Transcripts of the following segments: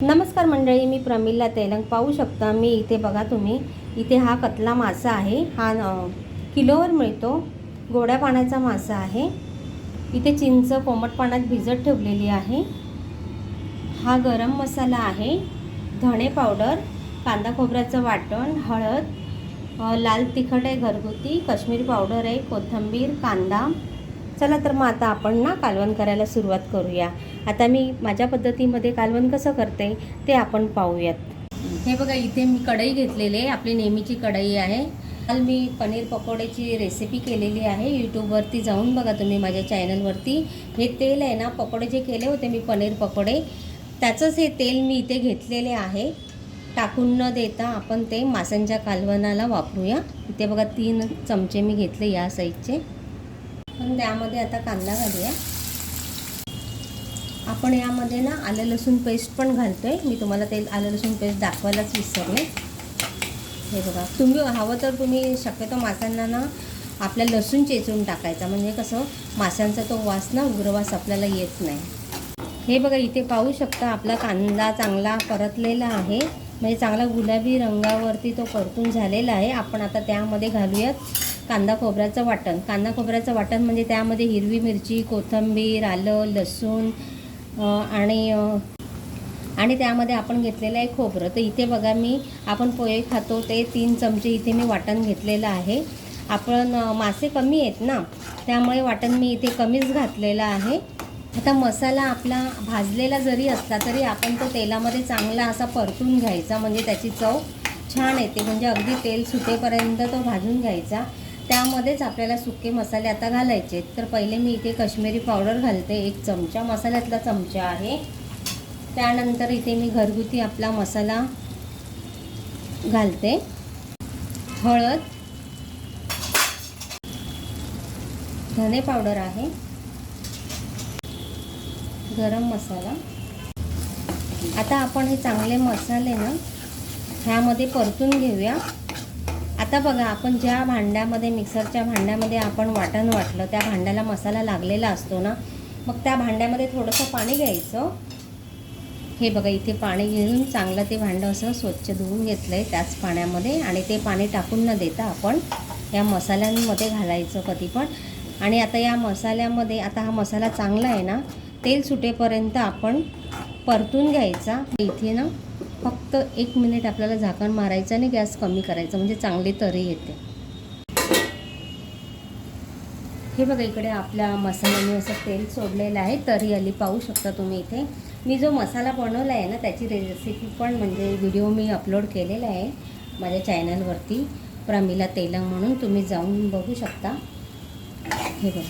नमस्कार मंडळी मी प्रमिला तेलंग. पाहू शकता मी इथे बघा तुम्ही इथे हा कतला मासा आहे. हा किलोवर मिळतो. गोड्या पाण्याचा मासा आहे. इथे चिंच कोमट पाण्यात भिजत ठेवलेली आहे. हा गरम मसाला आहे. धणे पावडर कांदा खोबऱ्याचं वाटण हळद लाल तिखट आहे घरगुती काश्मीरी पावडर आहे कोथिंबीर कांदा चला तर मग आता आपण ना कालवण करायला सुरुवात करूया. आता मी माझ्या पद्धतीमध्ये कालवण कसं करते ते आपण पाहूयात. हे बघा इथे मी कढई घेतलेली आहे. आपली नेहमीची कढई आहे. काल मी पनीर पकोड्याची रेसिपी केलेली आहे. यूट्यूबवरती जाऊन बघा तुम्ही माझ्या चॅनलवरती हे तेल आहे ना पकोडे जे केले होते मी पनीर पकोडे त्याचंच हे तेल मी इथे घेतलेले आहे. टाकून न देता आपण ते मासांच्या कालवणाला वापरूया. इथे बघा तीन चमचे मी घेतले या साईजचे पण त्यामध्ये आता कांदा घालूया. आपण यामध्ये ना आलं लसूण पेस्ट पण घालतोय. मी तुम्हाला ते आलं लसूण पेस्ट दाखवायलाच विसरले. हे बघा तुम्ही हवं तर तुम्ही शक्यतो माशांना ना आपल्या लसूण चेचून टाकायचा. म्हणजे कसं माशांचा तो वास ना उग्रवास आपल्याला येत नाही. हे बघा इथे पाहू शकता आपला कांदा चांगला परतलेला आहे. म्हणजे चांगला गुलाबी रंगावरती तो परतून झालेला आहे. आपण आता त्यामध्ये घालूयात. कांदा खोबऱ्याचं वाटण. कांदा खोबऱ्याचं वाटण म्हणजे त्यामध्ये हिरवी मिरची कोथिंबीर आलं लसूण आणि आणि त्यामध्ये आपण घेतलेलं आहे खोबरं. तर इथे बघा मी आपण पोहे खातो ते तीन चमचे इथे मी वाटण घेतलेलं आहे. आपण मासे कमी आहेत ना त्यामुळे वाटण मी इथे कमीच घातलेलं आहे. आता मसाला आपला भाजलेला जरी असला तरी आपण तो तेलामध्ये चांगला असा परतून घ्यायचा म्हणजे त्याची चव छान येते. म्हणजे अगदी तेल सुटेपर्यंत तो भाजून घ्यायचा. त्यामध्येच आपल्याला सुके मसाले आता घालायचे तर पहिले मी इथे कश्मीरी पावडर घालते. एक चमचा मसाल्यातला चमचा आहे. त्यानंतर इथे मी घरगुती आपला मसाला घालते. हळद धने पावडर आहे. गरम मसाला. आता आपण हे चांगले मसाले ना ह्यामध्ये परतून घेऊया. आता बघा आपण ज्या भांड्यामध्ये मिक्सरच्या भांड्यामध्ये आपण वाटण वाटलं त्या भांड्याला मसाला लागलेला असतो ना मग त्या भांड्यामध्ये थोडंसं पाणी घ्यायचं. हे बघा इथे पाणी घेऊन चांगलं ते भांडं असं स्वच्छ धुवून घेतलं आहे त्याच पाण्यामध्ये आणि ते पाणी टाकून न देता आपण या मसाल्यांमध्ये घालायचं कधी पण आणि आता या मसाल्यामध्ये आता हा मसाला चांगला आहे ना तेल सुटेपर्यंत आपण परतून घ्यायचा. इथे ना फक्त एक मिनिट आपल्याला झाकण मारायचं आणि गॅस कमी करायचा म्हणजे चांगली तरी येते. हे बघा इकडे आपल्या मसाल्याने असं तेल सोडलेलं आहे तरी आली पाहू शकता तुम्ही इथे. मी जो मसाला बनवला आहे ना त्याची रेसिपी पण म्हणजे व्हिडिओ मी अपलोड केलेला आहे माझ्या चॅनलवरती प्रमिला तेलंग म्हणून तुम्ही जाऊन बघू शकता. हे बघा.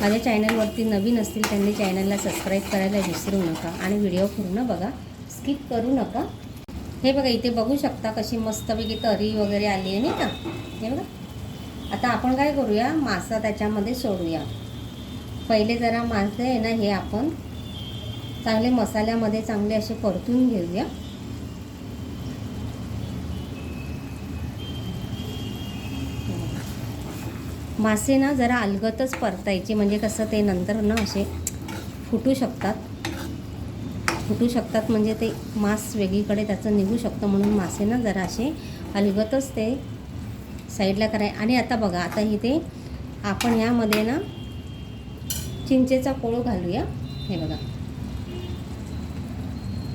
माझ्या चॅनलवरती नवीन असतील त्यांनी चॅनलला सबस्क्राईब करायला विसरू नका आणि व्हिडिओ पूर्ण बघा. स्किप करू नका. हे बघा इथे बघू शकता कशी मस्तपैकी तरी वगैरे आली आहे नाही का? हे बघा. आता आपण काय करूया? मासा त्याच्यामध्ये सोडूया. पहिले जरा मासे आहे ना हे आपण चांगले मसाल्यामध्ये चांगले असे परतून घेऊया. मासे ना जरा अलगतच परतायचे म्हणजे कसं ते नंतर ना असे फुटू शकतात. फुटू शकतात म्हणजे ते मांस वेगळीकडे त्याचं निघू शकतं म्हणून मासे ना जरा असे अलगतच ते साईडला कराय आणि आता बघा आता इथे आपण यामध्ये ना चिंचेचा कोळ घालूया. हे बघा.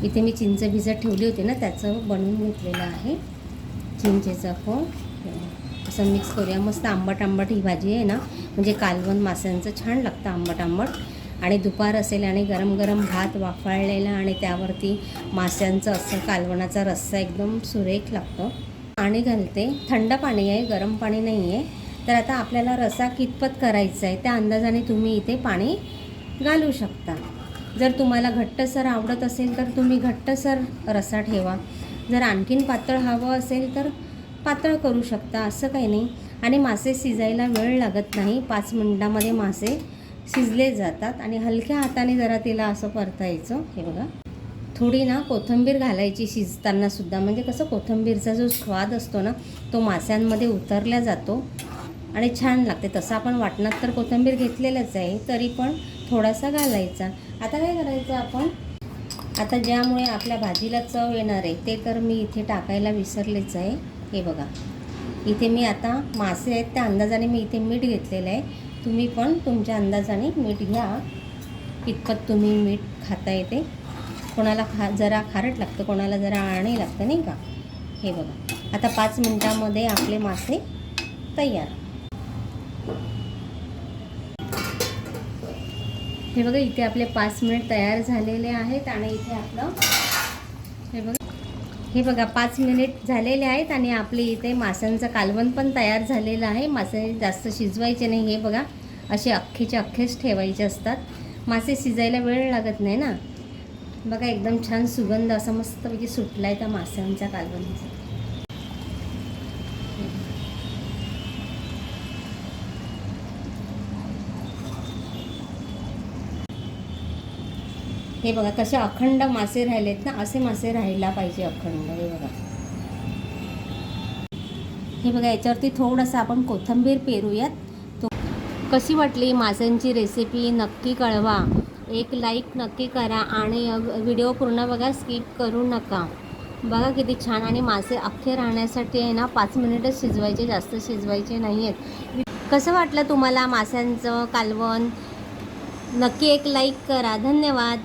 इथे मी चिंच भिजत ठेवली होती ना त्याचं बनवून घेतलेलं आहे. चिंचेचा कोळ. असं मिक्स करूया. मस्त आंबट आंबट ही भाजी आहे ना. म्हणजे कालवण माशांचं छान लागतं आंबट आंबट आणि दुपार असेल आणि गरम गरम भात वाफाळलेला आणि त्यावरती माशांचं असं कालवणाचा रस्सा एकदम सुरेख लागतो. पाणी घालते. थंड पाणी आहे गरम पाणी नाही आहे तर आता आपल्याला रसा कितपत करायचा आहे त्या अंदाजाने तुम्ही इथे पाणी घालू शकता. जर तुम्हाला घट्टसर आवडत असेल तर तुम्ही घट्टसर रसा ठेवा. जर आणखीन पातळ हवं असेल तर पातळ करू शकता असं काही नाही. आणि मासे शिजायला वेळ लागत नाही. पाच मिनटामध्ये मासे शिजले जातात आणि हलक्या हाताने जरा तिला असं परतायचं हे बघा. थोडी ना कोथिंबीर घालायची शिजताना सुद्धा. म्हणजे कसं कोथिंबीरचा जो स्वाद असतो ना तो माशांमध्ये उतरला जातो आणि छान लागते. तसं आपण वाटणात तर कोथिंबीर घेतलेलंच आहे तरी पण थोडासा घालायचा. आता काय करायचं आपण? आता ज्यामुळे आपल्या भाजीला चव येणार आहे ते तर मी इथे टाकायला विसरलेच आहे. हे बघा. इथे मी आता मासे आहेत त्या अंदाजाने मी इथे मीठ घेतलेलं आहे. तुम्ही पण तुमच्या अंदाजाने मीठ घ्या. कितपत तुम्ही मीठ खाता येते. कोणाला खा जरा खारट लागतं कोणाला जरा आळणी लागतं नाही का? हे बघा. आता पाच मिनटामध्ये आपले मासे तयार. हे बघा इथे आपले पाच मिनिट तयार झालेले आहेत आणि इथे आपलं हे बघा पाच मिनिट झालेले आहेत आणि आपले इथे माशांचं कालवण पण तयार झालेलं आहे. मासे जास्त शिजवायचे नाही हे बघा. असे अख्खेचे अख्खेच ठेवायचे असतात. मासे शिजायला वेळ लागत नाही ना. बघा एकदम छान सुगंध असा मस्तपैकी सुटला आहे त्या माशांच्या कालवणीचा. हे बघा कसे अखंड मासे राहिलेत ना असे मासे राहायला पाहिजे अखंड हे बघा. हे बघा याच्यावरती थोडंसं आपण कोथिंबीर पेरूयात. तो कशी वाटली माशांची रेसिपी नक्की कळवा. एक लाईक नक्की करा आणि व्हिडिओ पूर्ण बघा स्किप करू नका. बघा किती छान आणि मासे अख्खे राहण्यासाठी आहे ना पाच मिनिटच शिजवायचे जास्त शिजवायचे नाही आहेत कसं वाटलं तुम्हाला माशांचं कालवण? नक्की एक लाईक करा. धन्यवाद.